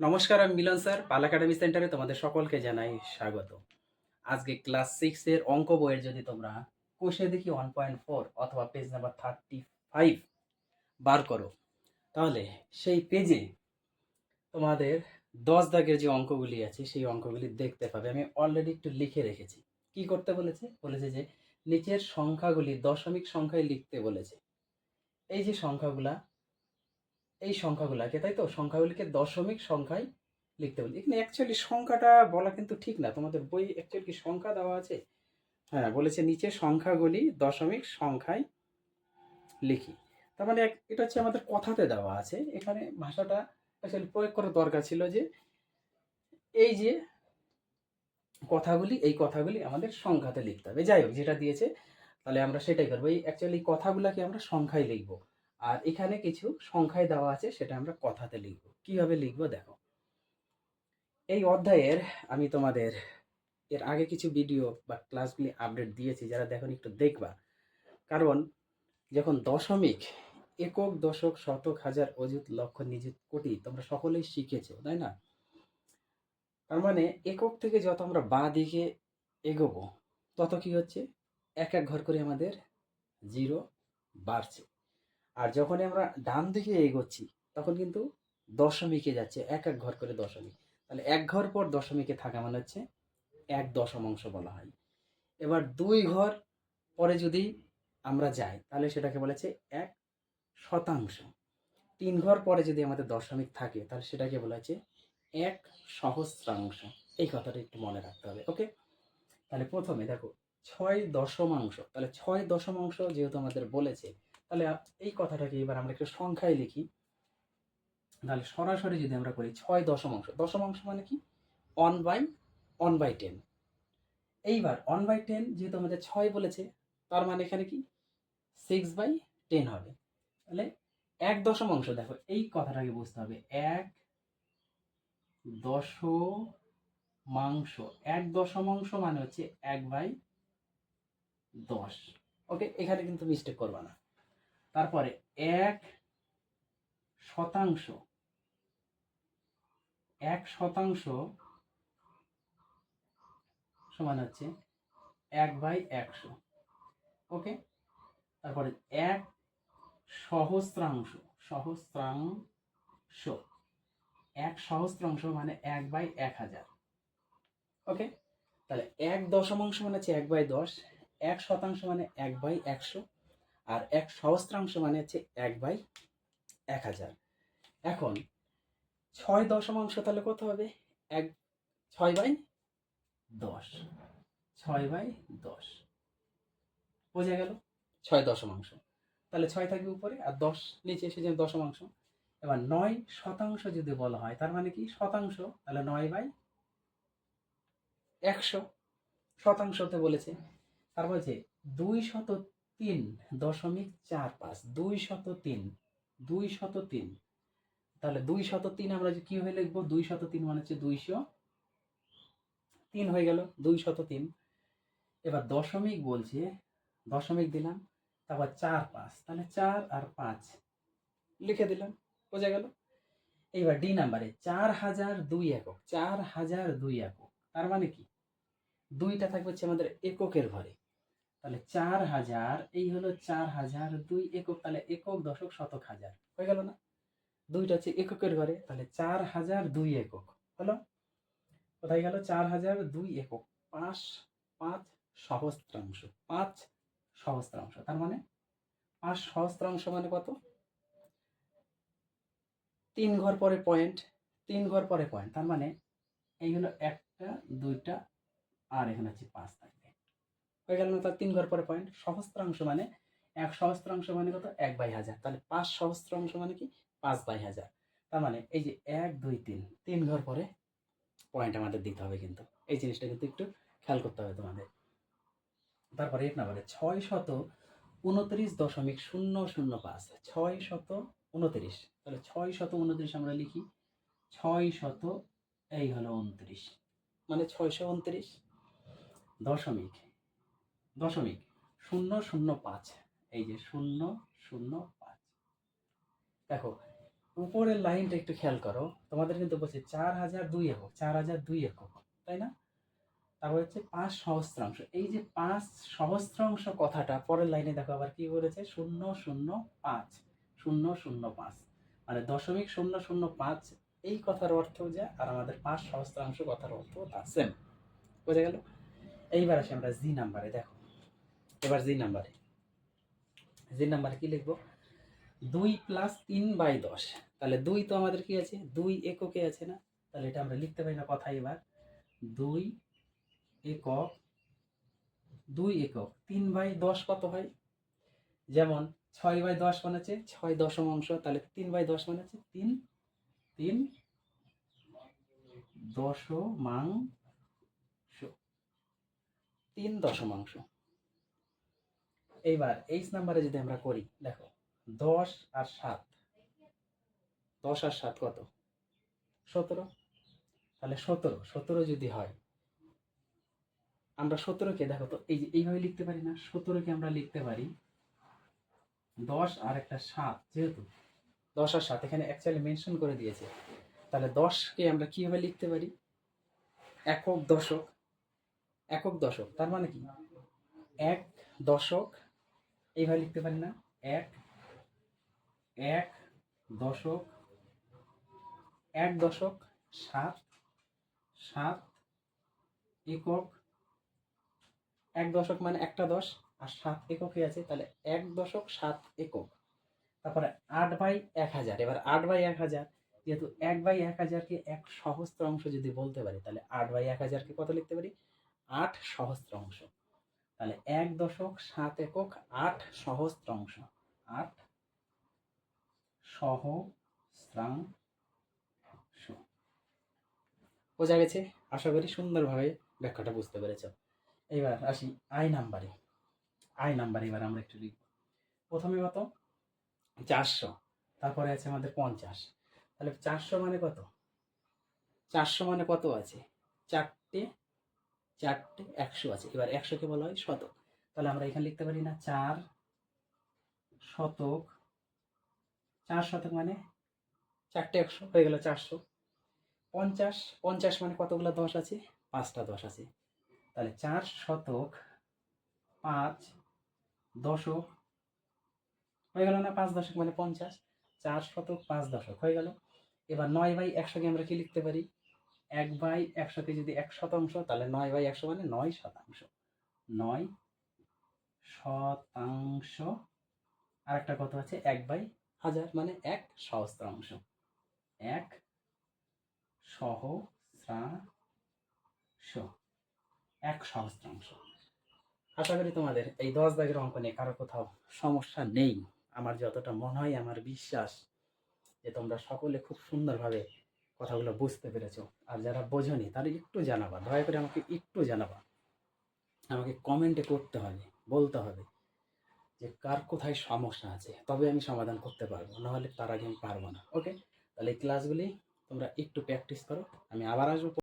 নমস্কার, আমি মিলন স্যার। পাল একাডেমি সেন্টারে তোমাদের সকলকে জানাই স্বাগত। আজকে ক্লাস সিক্স এর অঙ্ক বইয়ের যদি তোমরা কোষে দেখি ওয়ান পয়েন্ট ফোর অথবা পেজ নাম্বার থার্টি ফাইভ বার করো, তাহলে সেই পেজে তোমাদের দশ দাগের যে অঙ্কগুলি আছে, সেই অঙ্কগুলি দেখতে পাবে। আমি অলরেডি একটু লিখে রেখেছি। কি করতে বলেছে? বলেছে যে নিচের সংখ্যাগুলি দশমিক সংখ্যায় লিখতে বলেছে। এই যে সংখ্যাগুলা এই সংখ্যাগুলাকে, তাই তো? সংখ্যাগুলিকে দশমিক সংখ্যায় লিখতে বলি। এখানে অ্যাকচুয়ালি সংখ্যাটা বলা কিন্তু ঠিক না। তোমাদের বই অ্যাকচুয়ালি কি সংখ্যা দেওয়া আছে? হ্যাঁ বলেছে নিচে সংখ্যাগুলি দশমিক সংখ্যায় লিখি। তার মানে এটা হচ্ছে আমাদের কথাতে দেওয়া আছে। এখানে ভাষাটা অ্যাকচুয়ালি প্রয়োগ করার দরকার ছিল যে এই যে কথাগুলি, এই কথাগুলি আমাদের সংখ্যাতে লিখতে হবে। যাই হোক, যেটা দিয়েছে, তাহলে আমরা সেটাই করব। এই অ্যাকচুয়ালি কথাগুলোকে আমরা সংখ্যায় লিখব। আর এখানে কিছু সংখ্যায় দেওয়া আছে, সেটা আমরা কথাতে লিখব। কীভাবে লিখব? দেখো। এই অধ্যায়ের আমি তোমাদের এর আগে কিছু ভিডিও বা ক্লাসগুলি আপডেট দিয়েছি, যারা দেখুন একটু দেখবা। কারণ যখন দশমিক, একক দশক, শতক, হাজার, অযুত, লক্ষ, নিযুত, কোটি, তোমরা সকলেই শিখেছো, তাই না? তার মানে একক থেকে যত আমরা বা দিকে এগোবো, তত কি হচ্ছে? এক এক ঘর করে আমাদের জিরো বাড়ছে। আর যখনই আমরা ডান দিকে এগোচ্ছি, তখন কিন্তু দশমিকে যাচ্ছে, এক এক ঘর করে দশমিক। তাহলে এক ঘর পর দশমিকে থাকা মানে হচ্ছে এক দশমাংশ বলা হয়। এবার দুই ঘর পরে যদি আমরা যাই, তাহলে সেটাকে বলেছে এক শতাংশ। তিন ঘর পরে যদি আমাদের দশমিক থাকে, তাহলে সেটাকে বলা হচ্ছে এক সহস্রাংশ। এই কথাটা একটু মনে রাখতে হবে, ওকে? তাহলে প্রথমে দেখো, ছয় দশমাংশ। তাহলে ছয় দশমাংশ যেহেতু আমাদের বলেছে তাহলে এই কথাটাকে এবার আমরা একটু সংখ্যায় লিখি। তাহলে সরাসরি যদি আমরা করি ছয় দশমাংশ দশমাংশ মানে কি? One by one by ten এইবার ওয়ান বাই টেন যেহেতু আমাদের ছয় বলেছে, তার মানে এখানে কি? সিক্স বাই টেন হবে। তাহলে এক দশমাংশ, দেখো, এই কথাটাকে বুঝতে হবে। এক দশমাংশ এক দশমাংশ মানে হচ্ছে এক বাই দশ। ওকে এখানে কিন্তু মিস্টেক করবা না। তারপরে এক শতাংশ এক শতাংশ সমান হচ্ছে এক বাই একশো, ওকে? তারপরে এক সহস্রাংশ সহস্রাংশ, এক সহস্রাংশ মানে এক বাই এক হাজার, ওকে? তাহলে এক দশমাংশ মানে হচ্ছে এক বাই দশ, এক শতাংশ মানে এক বাই একশো আর এক সহস্রাংশ মানে হচ্ছে এক বাই এক হাজার। এখন ছয় দশমাংশ তাহলে কত হবে? এক, ছয় বাই দশ। ছয় বাই দশ। বোঝা গেল? ছয় দশমাংশ। তাহলে ছয় থাকবে উপরে আর দশ নিচে এসে যে দশমাংশ। এবার নয় শতাংশ যদি বলা হয়, তার মানে কি? শতাংশ। তাহলে নয় বাই একশো শতাংশতে বলেছে। তার বলছে দুই শত তিন দশমিক চার পাঁচ, দুই শত তিন, দুই শত তিন। তাহলে দুই শত তিন আমরা যে কীভাবে লিখব? দুই শত তিন মানে হচ্ছে দুইশো তিন হয়ে গেল, দুই শত তিন। এবার দশমিক বলছে, দশমিক দিলাম, তারপর চার পাঁচ, তাহলে চার আর পাঁচ লিখে দিলাম, বোঝা গেল? এইবার ডি নাম্বারে চার হাজার দুই একক, চার হাজার দুই একক, তার মানে কি? দুইটা থাকবে হচ্ছে আমাদের এককের ঘরে। তাহলে চার হাজার, এই হলো চার হাজার দুই একক, তাহলে একক দশক শতক হাজার। হয়ে গেল না? দুইটা হচ্ছে এককের ঘরে, তাহলে চার হাজার দুই একক। হলো? কোথায় গেল? চার হাজার দুই একক, পাঁচ পাঁচ সহস্রাংশ পাঁচ সহস্রাংশ। তার মানে পাঁচ সহস্রাংশ মানে কত? তিন ঘর পরে পয়েন্ট, তিন ঘর পরে পয়েন্ট। তার মানে এই হলো একটা, দুইটা, আর এখানে হচ্ছে পাঁচ থাকবে হয়ে গেল না তার তিন ঘর পরে পয়েন্ট সহস্রাংশ মানে এক, সহস্রাংশ মানে কত? এক বাই হাজার। তাহলে পাঁচ সহস্রাংশ মানে কি? পাঁচ বাই হাজার। তার মানে এই যে এক, দুই, তিন তিন ঘর পরে পয়েন্ট আমাদের দিতে হবে কিন্তু। এই জিনিসটা কিন্তু একটু খেয়াল করতে হবে তোমাদের। তারপরে এক নম্বরে ছয় শত উনত্রিশ দশমিক শূন্য শূন্য পাঁচ। ছয় শত উনত্রিশ। তাহলে ছয় শত উনত্রিশ আমরা লিখি। ছয় শত এই হলো উনত্রিশ। মানে ছয়শো উনত্রিশ দশমিক দশমিক, শূন্য শূন্য পাঁচ। এই যে শূন্য শূন্য পাঁচ। দেখো, উপরের লাইনটা একটু খেয়াল করো, তোমাদের কিন্তু বলছে চার হাজার দুই একক, চার হাজার দুই একক, তাই না? তারপর হচ্ছে পাঁচ সহস্রাংশ। এই যে পাঁচ সহস্রাংশ কথাটা, পরের লাইনে দেখো আবার কি বলেছে? শূন্য শূন্য পাঁচ, শূন্য শূন্য পাঁচ। মানে দশমিক শূন্য শূন্য পাঁচ, এই কথার অর্থ যা, আর আমাদের পাঁচ সহস্রাংশ কথার অর্থ তা সেম বোঝা গেল? এইবার আসি আমরা জি নাম্বারে দেখো। এবার জি নাম্বারে জি নাম্বারে কি লিখব? দুই প্লাস তিন বাই দশ। তাহলে দুই তো আমাদের কি আছে? দুই এককে আছে না? তাহলে এটা আমরা লিখতে পারি না কথা এবার। দুই একক দুই একক, তিন বাই দশ কত হয়? যেমন ছয় বাই দশ মানে হচ্ছে ছয় দশমাংশ, তাহলে তিন বাই দশ মানে হচ্ছে তিন তিন দশমাংশ। তিন দশমাংশ। এইবার এইচ নাম্বারে যদি আমরা করি, দেখো, দশ আর সাত। দশ আর সাত কত? সতেরো? তাহলে সতেরো। সতেরো যদি হয়, আমরা সতেরোকে, দেখো তো, এই যে এইভাবে লিখতে পারি না, সতেরোকে আমরা লিখতে পারি দশ আর একটা সাত, যেহেতু দশ আর সাত, এখানে অ্যাকচুয়ালি মেনশন করে দিয়েছে। তাহলে দশকে আমরা কীভাবে লিখতে পারি? একক দশক। একক দশক, তার মানে কি? এক দশক এইভাবে লিখতে পারি না। এক এক দশক এক দশক, সাত সাত একক, এক দশক মানে একটা দশ, আর সাত এককে আছে, তাহলে এক দশক, সাত একক। তারপরে আট বাই এক হাজার, এবার আট বাই এক হাজার, যেহেতু এক বাই এক হাজারকে এক সহস্র অংশ যদি বলতে পারি, তাহলে আট বাই এক হাজারকে কত লিখতে পারি? আট সহস্রাংশ তাহলে এক দশক, সাত একক, আট সহস্রাংশ। আট সহস্রাংশ। বোঝা গেছে? আশা করি সুন্দরভাবে ব্যাখ্যাটা বুঝতে পেরেছ। এবার আসি আই নাম্বারে। আই নাম্বার এবার আমরা একটু লিখব। প্রথমে কত? চারশো। তারপরে আছে আমাদের পঞ্চাশ। তাহলে চারশো মানে কত? চারশো মানে কত আছে? চারটে চারটে একশো আছে। এবার একশোকে বলা হয় শতক। তাহলে আমরা এখানে লিখতে পারি না চার শতক। চার শতক মানে? চারটে একশো, হয়ে গেল চারশো। পঞ্চাশ পঞ্চাশ মানে কতগুলো দশ আছে? পাঁচটা দশ আছে। তাহলে চার শতক পাঁচ দশক, হয়ে গেল না পাঁচ দশক মানে পঞ্চাশ। চার শতক পাঁচ দশক, হয়ে গেল। এবার নয় বাই একশোকে আমরা কি লিখতে পারি? এক বাই একশোকে যদি এক শতাংশ, তাহলে নয় বাই একশো মানে নয় শতাংশ। নয় শতাংশ আর একটা কত আছে? এক বাই হাজার মানে এক সহস্রাংশ। এক সহস্রাংশ। এক সহস্রাংশ। আশা করি তোমাদের এই দশ দাগের অঙ্ক নিয়ে কারও কোথাও সমস্যা নেই। আমার যতটা মনে হয়, আমার বিশ্বাস যে তোমরা সকলে খুব সুন্দরভাবে কথাগুলো বুঝতে পেরেছ। আর যারা বোঝনি তারা একটু জানাবা। দয়া করে আমাকে একটু জানাবা। আমাকে কমেন্টে করতে হবে, বলতে হবে যে কার কোথায় সমস্যা আছে, তবে আমি সমাধান করতে পারব, নাহলে তার আগে আমি পারব না। ওকে তাহলে এই ক্লাসগুলি তোমরা একটু প্র্যাকটিস করো, আমি আবার আসব